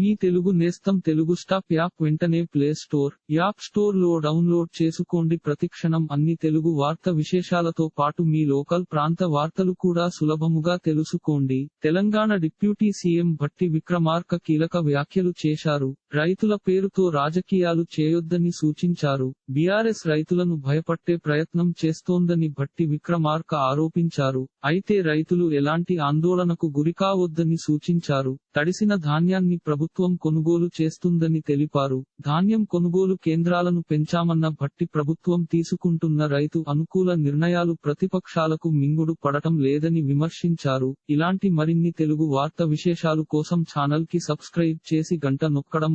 మీ తెలుగు నేస్తం Telugu stop app వెంటనే play store app స్టోర్లో డౌన్లోడ్ చేసుకోండి. ప్రతిక్షణం అన్ని తెలుగు వార్త విశేషాలతో పాటు మీ లోకల్ ప్రాంత వార్తలు కూడా సులభముగా తెలుసుకోండి. తెలంగాణ డిప్యూటీ సీఎం భట్టి విక్రమార్క కీలక వ్యాఖ్యలు చేశారు. రైతుల పేరుతో రాజకీయాలు చేయొద్దని సూచించారు. బీఆర్ఎస్ రైతులను భయపట్టే ప్రయత్నం చేస్తోందని భట్టి విక్రమార్క ఆరోపించారు. అయితే రైతులు ఎలాంటి ఆందోళనకు గురికావద్దని సూచించారు. తడిసిన ధాన్యాన్ని ప్రభుత్వం కొనుగోలు చేస్తుందని తెలిపారు. ధాన్యం కొనుగోలు కేంద్రాలను పెంచామన్న భట్టి ప్రభుత్వం తీసుకుంటున్న రైతు అనుకూల నిర్ణయాలు ప్రతిపక్షాలకు మింగుడు పడటం లేదని విమర్శించారు. ఇలాంటి మరిన్ని తెలుగు వార్త విశేషాలు కోసం ఛానల్కి సబ్స్క్రైబ్ చేసి గంట నొక్కడం